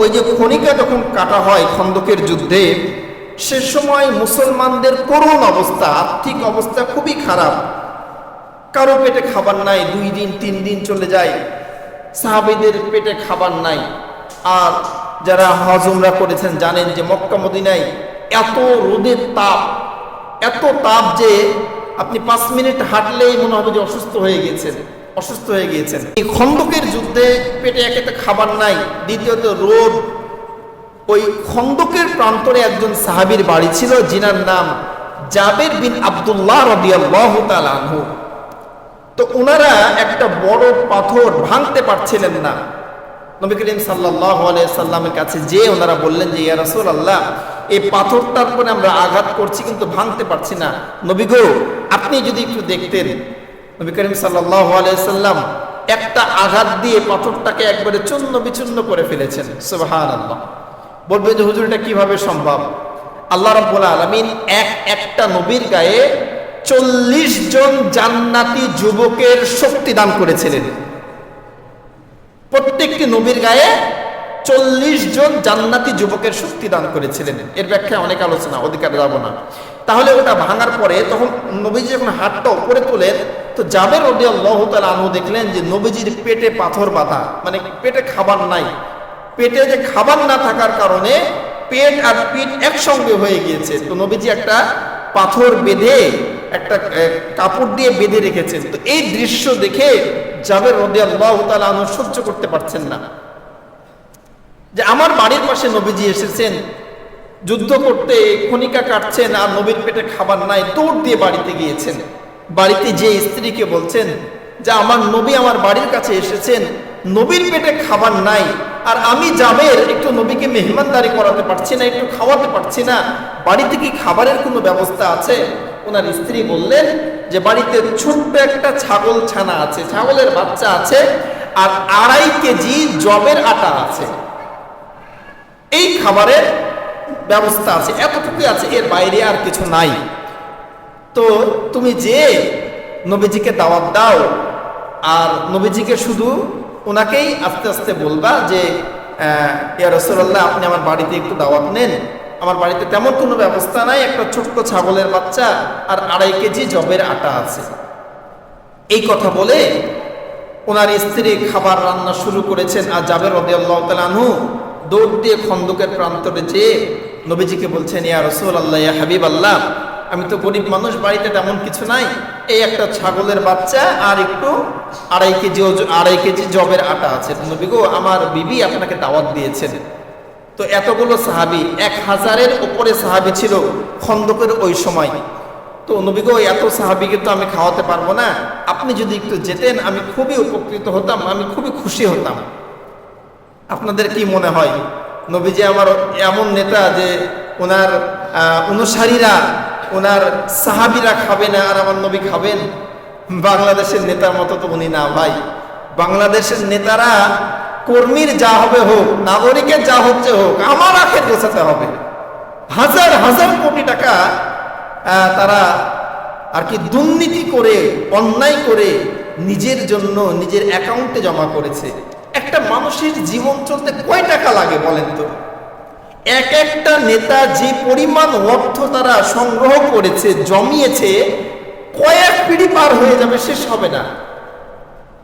ওই যে খনিকা যখন কাটা হয় খন্দকের যুদ্ধে, সে সময় মুসলমানদের করুণ অবস্থা, আর্থিক অবস্থা খুবই খারাপ। কারও পেটে খাবার নাই, দুই দিন, তিন দিন চলে যায়। সাহাবিদের পেটে খাবার নাই। আর যারা হজমরা করেছেন জানেন যে মক্কা মদিনায় এত রোদের তাপ, এত তাপ যে আপনি পাঁচ মিনিট হাঁটলেই মনে হবে যে অসুস্থ হয়ে গেছেন। অসুস্থ হয়ে গিয়েছেন। এই খন্দকের যুদ্ধে পেটে একে তো খাবার নাই, দ্বিতীয়ত রোদ। ওই খন্দকের প্রান্তরে একজন সাহাবীর বাড়ি ছিল যিনার নাম জাবের বিন আব্দুল্লাহ রদিয়াল্লাহু তাআলা আনহু। তো ওনারা একটা বড় পাথর ভাঙতে পারছিলেন না। নবী করিম আলাইহি সাল্লামের কাছে যে ওনারা বললেন যে, ইয়া রাসূলুল্লাহ, এই পাথরটার উপরে আমরা আঘাত করছি, কিন্তু ভাঙতে পারছি না। নবী গো, আপনি যদি একটু দেখতেন নবী করিম সাল্লাল্লাহু আলাইহি সাল্লাম একটা আঘাত দিয়ে পাথরটাকে একবারে চূর্ণ বিচূর্ণ করে ফেলেছেন। সুবহানাল্লাহ। বলবে যে, হুজুর, এটা কীভাবে সম্ভব? আল্লাহ রাব্বুল আলামিন এক একটা নবীর গায়ে চল্লিশ জন জান্নাতি যুবকের শক্তি দান করেছিলেন। প্রত্যেকটি নবীর গায়ে চল্লিশ জন জান্নাতি যুবকের শক্তি দান করেছিলেন। এর ব্যাখ্যায় অনেক আলোচনা, অধিকার যাব না। তাহলে ওটা ভাঙার পরে তখন নবীজি যখন হাতটা উপরে তোলেন, তো জাবের রবি আল্লাহ আনহু দেখলেন যে নবীজির পেটে পাথর বাঁধা মানে পেটে খাবার নাই। পেটে যে খাবার না থাকার কারণে পেট আর পিঠ একসঙ্গে হয়ে গিয়েছে। তো নবীজি একটা পাথর বেঁধে, একটা কাপড় দিয়ে বেঁধে রেখেছেন। তো এই দৃশ্য দেখে জাবের রদি আল্লাহ তালু সহ্য করতে পারছেন না। যে আমার বাড়ির পাশে নবীজি এসেছেন যুদ্ধ করতে খনিকা কাটছেন আর নবীর পেটে খাবার নাই, দৌড় দিয়ে বাড়িতে গিয়েছেন। বাড়িতে যে স্ত্রীকে বলছেন, যে আমার নবী আমার বাড়ির কাছে এসেছেন, নবীর পেটে খাবার নাই, আর আমি জাবের একটু নবীকে মেহমানদারি করাতে পারছি না, একটু খাওয়াতে পারছি না, বাড়িতে কি খাবারের কোনো ব্যবস্থা আছে? ওনার স্ত্রী বললেন, যে বাড়িতে ছোট্ট একটা ছাগল ছানা আছে, ছাগলের বাচ্চা আছে, আর আড়াই কেজি জবের আটা আছে। এই খাবারের ব্যবস্থা আছে, এতটুকুই আছে, এর বাইরে আর কিছু নাই। তো তুমি যে নবীজিকে দাওয়াত দাও, আর নবীজিকে শুধু ওনাকেই আস্তে আস্তে বলবা যে ইয়া রসুল্লাহ আপনি আমার বাড়িতে একটু দাওয়াত নেন। আমার বাড়িতে তেমন কোনো ব্যবস্থা নাই, একটা ছোট্ট ছাগলের বাচ্চা আর আড়াই কেজি জবের আটা আছে। এই কথা বলে ওনার স্ত্রী খাবার রান্না শুরু করেছেন আর জাবের রদিয়াল্লাহ তালানহু দৌড় দিয়ে খন্দকের প্রান্তরে যেয়ে নবীজিকে বলছেন, ইয়া রসুল আল্লাহ ইয়া হাবিব আল্লাহ আমি তো গরিব মানুষ, বাড়িতে তেমন কিছু নাই। এই একটা ছাগলের বাচ্চা আর একটু আড়াই কেজি আড়াই কেজি জবের আটা আছে। নবী গো, আমার বিবি আপনাকে দাওয়াত দিয়েছেন। তো এতগুলো সাহাবি, এক হাজারের উপরে সাহাবি ছিল খন্দকের ওই সময়। তো নবী গো, এত সাহাবিকে তো আমি খাওয়াতে পারব না। আপনি যদি একটু যেতেন, আমি খুবই উপকৃত হতাম, আমি খুবই খুশি হতাম। আপনাদের কি মনে হয়? নবীজি আমার এমন নেতা যে ওনার অনুসারীরা, ওনার সাহাবিরা খাবে না আর আমার নবী খাবেন? বাংলাদেশের নেতার মতো তো উনি না ভাই। বাংলাদেশের নেতারা কর্মীর যা হবে হোক, নাগরিকের যা হচ্ছে হোক, আমার আখের গোছাতে হবে। হাজার হাজার কোটি টাকা তারা আর কি দুর্নীতি করে, অন্যায় করে নিজের জন্য, নিজের অ্যাকাউন্টে জমা করেছে। একটা মানুষের জীবন চলতে কয় টাকা লাগে বলেন তো? এক একটা নেতা যে পরিমাণ অর্থ তারা সংগ্রহ করেছে, জমিয়েছে, কয়েক পিড়ি পার হয়ে যাবে, শেষ হবে না।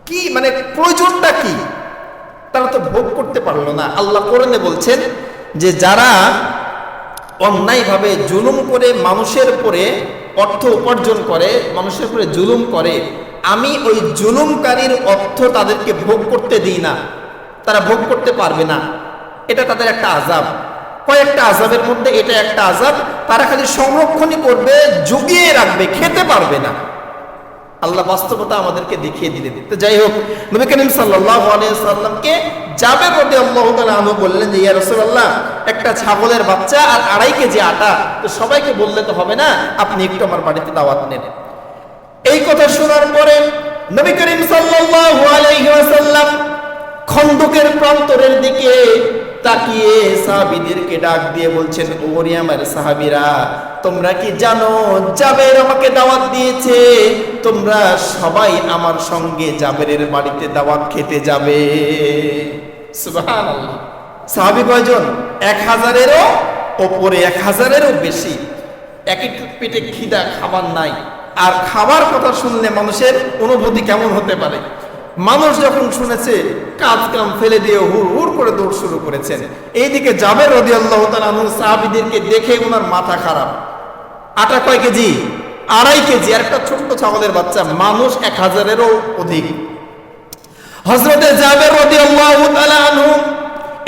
কি মানে প্রয়োজনটা কি? তারা তো ভোগ করতে পারল না। আল্লাহ কোরআনে বলছেন যে যারা অন্যায়ভাবে জুলুম করে মানুষের উপরে অর্থ উপার্জন করে, মানুষের উপরে জুলুম করে আমি ওই জুলুমকারীর অর্থ তাদেরকে ভোগ করতে দিই না। তারা ভোগ করতে পারবে না। এটা তাদের একটা আজাব কয়েকটা আজাবের মধ্যে এটা একটা আজাব তারা খালি সংরক্ষণই করবে, জুগিয়ে রাখবে, খেতে পারবে না। আল্লাহ বাস্তবতা আমাদেরকে দেখিয়ে দিলে তো যাই হোক, নবী করিম সাল্লামকে রাদিয়াল্লাহু তাআলা আনহু বললেন যে, ইয়া রাসূলুল্লাহ, একটা ছাগলের বাচ্চা আর আড়াই কেজি আটা। তো সবাইকে বললে তো হবে না, আপনি একটু আমার বাড়িতে দাওয়াত নেন। এই কথা শোনার পরে নবী করিম সাল্লাল্লাহু আলাইহি ওয়াসাল্লাম খন্দকের প্রান্তরের দিকে তাকিয়ে সাহাবীদেরকে ডাক দিয়ে বলছেন, ওরে আমার সাহাবীরা, তোমরা কি জানো, জাবের আমাকে দাওয়াত দিয়েছে, তোমরা সবাই আমার সঙ্গে জাবেরের বাড়িতে দাওয়াত খেতে যাবে। সাহাবি কয়জন? এক হাজারেরও ওপরে, এক হাজারেরও বেশি। একই পেটে খিদা খাবার নাই। আর খাবার কথা শুনলে মানুষের অনুভূতি কেমন হতে পারে? মানুষ যখন শুনেছে কাজ কাম ফেলে দিয়ে হুড় হুড় করে দৌড় শুরু করেছেন। এইদিকে জাবের রদি আল্লাহ সাহাবিদেরকে দেখে ওনার মাথা খারাপ। আটা কয় কেজি? আড়াই কেজি। আর একটা ছোট্ট ছাগলের বাচ্চা, মানুষ এক হাজারেরও অধিক। হজরতে জাবের রদি আনহু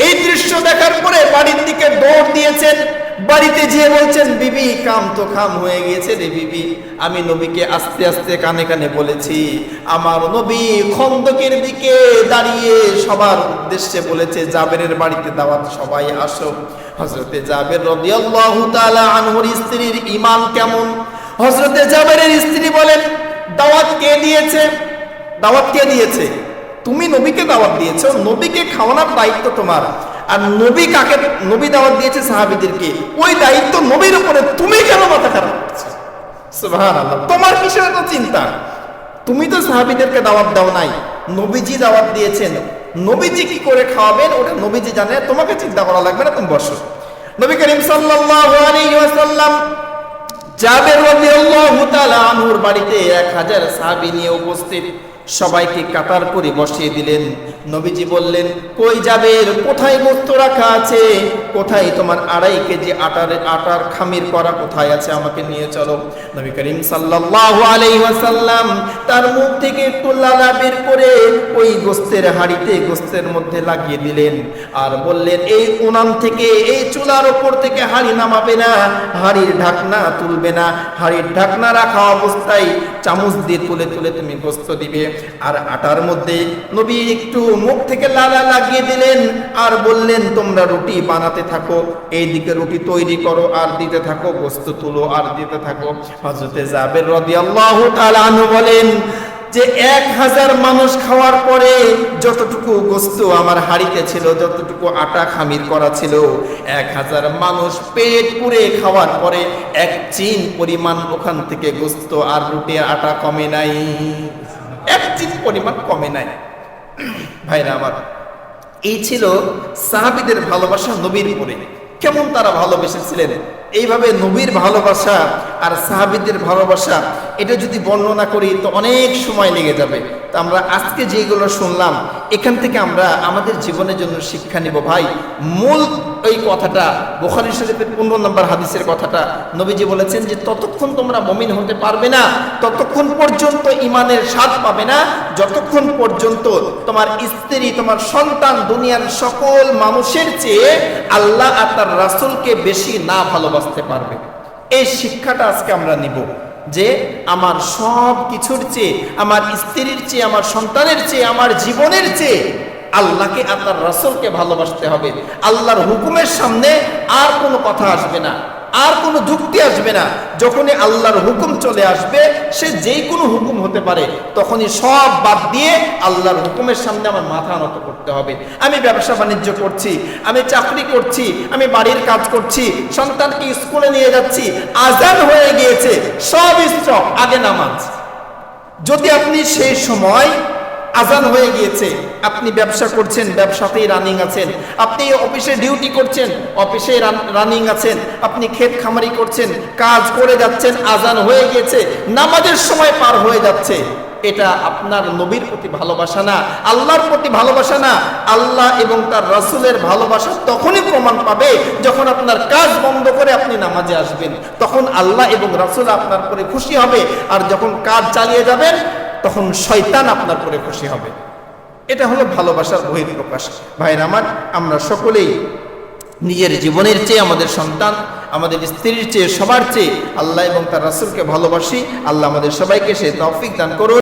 এই দৃশ্য দেখার পরে বাড়ির দিকে দৌড় দিয়েছেন। বাড়িতে যেয়ে বলছেন, বিবি, কাম তো খাম হয়ে গিয়েছে রে বিবি। আমি নবীকে আস্তে আস্তে কানে কানে বলেছি, আমার নবী খন্দকের দিকে দাঁড়িয়ে সবার উদ্দেশ্যে বলেছে, জাবেরের বাড়িতে দাওয়াত সবাই আসো। হজরতে জাবের রদিয়াল্লাহু তাআলা আনহুর স্ত্রীর ঈমান কেমন? হজরতে জাবেরের স্ত্রী বলেন, দাওয়াত কে দিয়েছে? দাওয়াত কে দিয়েছে? তুমি নবীকে দাওয়াত দিয়েছ, নবীকে খাওয়ানোর দায়িত্ব তোমার। আর নবী কাকে, নবী দাওয়াত দিয়েছে সাহাবিদেরকে, ওই দায়িত্ব নবীর উপরে তুমি কেন মাথা খারাপ তোমার কিসের এত চিন্তা? তুমি তো সাহাবিদেরকে দাওয়াত দাও নাই, নবীজি দাওয়াত দিয়েছেন। নবীজি কি করে খাওয়াবেন, ওটা নবীজি জানে, তোমাকে চিন্তা করা লাগবে না, তুমি বসো। নবী করিম সাল্লাল্লাহু আলাইহি ওয়াসাল্লাম জাবের রাদিয়াল্লাহু তাআলা আনহুর বাড়িতে 1000 সাহাবী নিয়ে উপস্থিত। সবাইকে কাতার করে বসিয়ে দিলেন। নবীজি বললেন, কই যাবের কোথায় গোস্ত রাখা আছে? কোথায় তোমার আড়াই কেজি আটার আটার খামির করা কোথায় আছে? আমাকে নিয়ে চলো। নবী করিম সাল্লাল্লাহু আলাইহি ওয়াসাল্লাম তার মুখ থেকে একটু লালা বের করে ওই গোস্তের হাড়িতে গোস্তের মধ্যে লাগিয়ে দিলেন আর বললেন, এই উনান থেকে, এই চুলার ওপর থেকে হাড়ি নামাবে না, হাড়ির ঢাকনা তুলবে না। হাড়ির ঢাকনা রাখা অবস্থায় চামচ দিয়ে তুলে তুলে তুমি গোস্ত দিবে। আর আটার মধ্যে নবী একটু মুখ থেকে লালা লাগিয়ে দিলেন আর বললেন, তোমরা রুটি বানাতে থাকো, এইদিকে রুটি তৈরি করো, আর দিতে থাকো, গোস্ত তুলো, আর দিতে থাকো। হজরতে জাবের তাআলা আনহু বলেন, যে এক হাজার মানুষ খাওয়ার পরে যতটুকু গোস্ত আমার হাড়িতে ছিল, যতটুকু আটা খামির করা ছিল, এক হাজার মানুষ পেট পুরে খাওয়ার পরে এক চিন পরিমাণ ওখান থেকে গোস্ত আর রুটি আটা কমে নাই। এক পরিমাণ কমে নাই। ভাইরা আমার, এই ছিল সাহাবিদের ভালোবাসা নবীর উপরে। কেমন তারা ভালোবেসেছিলেন? এইভাবে নবীর ভালোবাসা আর সাহাবিদের ভালোবাসা, এটা যদি বর্ণনা করি তো অনেক সময় লেগে যাবে। আমরা আজকে যেগুলো শুনলাম, এখান থেকে আমরা আমাদের জীবনের জন্য শিক্ষা নিব। ভাই, মূল ওই কথাটা, বোখারি শরীফের পনেরো নম্বর হাদিসের কথাটা নবীজি বলেছেন যে, ততক্ষণ তোমরা মমিন হতে পারবে না, ততক্ষণ পর্যন্ত ইমানের স্বাদ পাবে না, যতক্ষণ পর্যন্ত তোমার স্ত্রী, তোমার সন্তান, দুনিয়ার সকল মানুষের চেয়ে আল্লাহ আর তার রাসুলকে বেশি না ভালোবাসতে পারবে। এই শিক্ষাটা আজকে আমরা নিব। যে আমার সব কিছুর চেয়ে, আমার স্ত্রীর চেয়ে, আমার সন্তানের চেয়ে, আমার জীবনের চেয়ে আল্লাহকে আর তার রাসুলকে ভালোবাসতে হবে। আল্লাহর হুকুমের সামনে আর কোনো কথা আসবে না। আর কোনো যুক্তি আসবে না। যখনই আল্লাহর হুকুম চলে আসবে, সে যেই কোনো হুকুম হতে পারে। তখনই সব বাদ দিয়ে আল্লাহর হুকুমের সামনে আমার মাথা নত করতে হবে। আমি ব্যবসা বাণিজ্য করছি, আমি চাকরি করছি, আমি বাড়ির কাজ করছি, সন্তানকে স্কুলে নিয়ে যাচ্ছি, আজান হয়ে গিয়েছে, সব স্টপ আগে নামাজ। যদি আপনি সেই সময় আজান হয়ে গিয়েছে। আপনি ব্যবসা করছেন, ব্যবসাতেই রানিং আছেন। আপনি অফিসে ডিউটি করছেন, অফিসে রানিং আছেন। আপনি ক্ষেত খামারি করছেন, কাজ করে যাচ্ছেন, আজান হয়ে গিয়েছে। নামাজের সময় পার হয়ে যাচ্ছে। এটা আপনার নবীর প্রতি ভালোবাসা না, আল্লাহর প্রতি ভালোবাসা না। আল্লাহ এবং তার রাসুলের ভালোবাসা তখনই প্রমাণ পাবে যখন আপনার কাজ বন্ধ করে আপনি নামাজে আসবেন। তখন আল্লাহ এবং রাসুল আপনার করে খুশি হবে। আর যখন কাজ চালিয়ে যাবেন তখন শয়তান আপনার করে খুশি হবে। এটা হলো ভালোবাসার বহিঃপ্রকাশ। ভাইয়ের আমার, আমরা সকলেই নিজের জীবনের চেয়ে আমাদের সন্তান, আমাদের স্ত্রীর চেয়ে সবার চেয়ে আল্লাহ এবং তার রাসুলকে ভালোবাসি। আল্লাহ আমাদের সবাইকে সে তফিক দান করুন।